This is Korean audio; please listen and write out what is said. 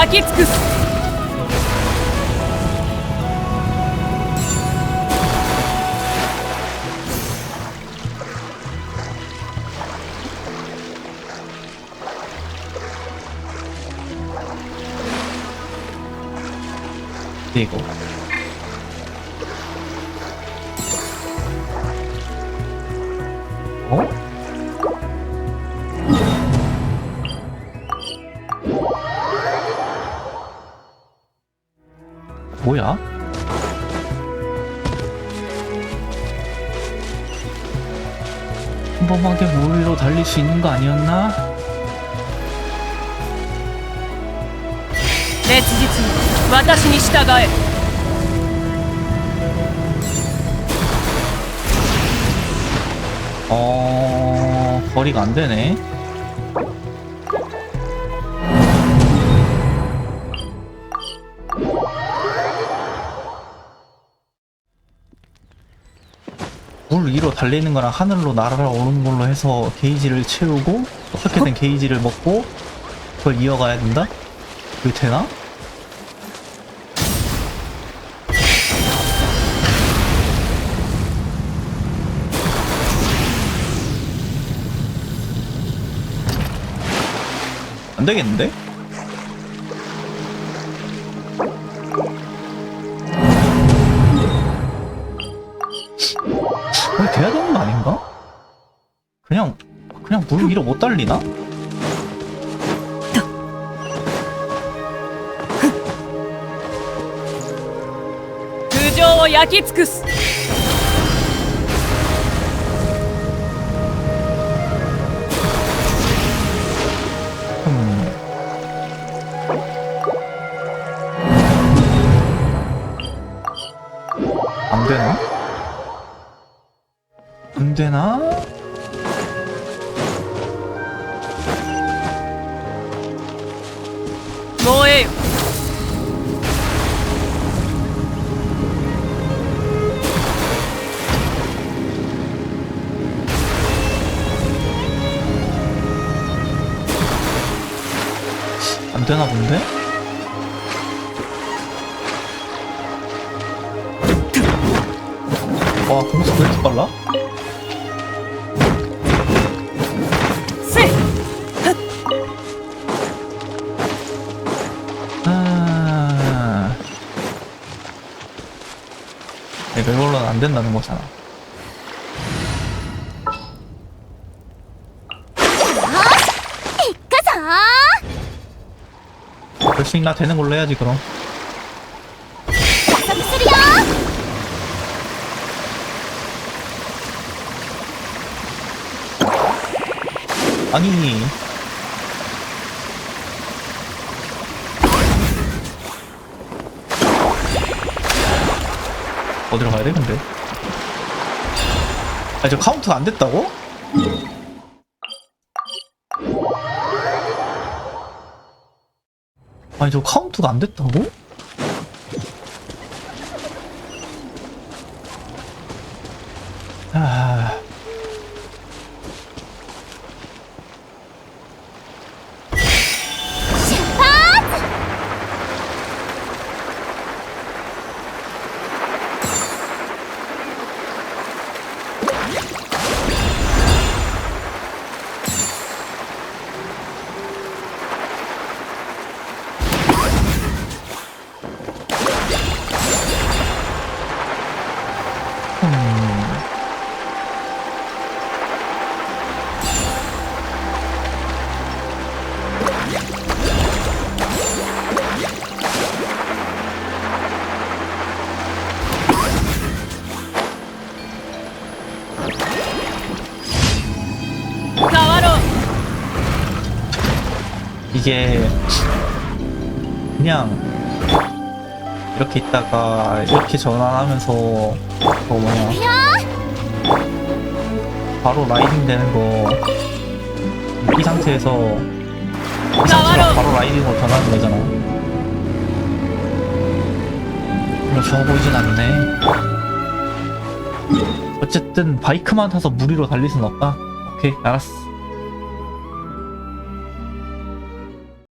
焼き尽くすでいこう。 어? 뭐야? 평범하게 물로 달릴 수 있는 거 아니었나? 내 지지층, 와타시니 시다가에 어... 거리가 안 되네 물 위로 달리는 거랑 하늘로 날아오는 걸로 해서 게이지를 채우고 어떻게든 게이지를 먹고 그걸 이어가야 된다? 그게 되나? 안 되겠는데? 그냥 그냥 물 위로 못 달리나? 空上を焼き尽くす 음. 안 되나? 안 되나? 안 되나 본데? 와, 공속 왜 이렇게 빨라? 아. 이걸로는 안 된다는 거잖아. 될 수 있나 되는 걸로 해야지 그럼. 아니. 어디로 가야 돼 근데? 아니 저 카운트가 안 됐다고? 아니 저 카운트가 안 됐다고? 이게 그냥 이렇게 있다가 이렇게 전환하면서 그거 뭐냐. 바로 라이딩 되는 거 이 상태에서 이 상태가 바로 라이딩으로 변하는 거잖아. 별로 좋아 보이진 않네. 어쨌든 바이크만 타서 무리로 달릴 순 없다. 오케이 알았어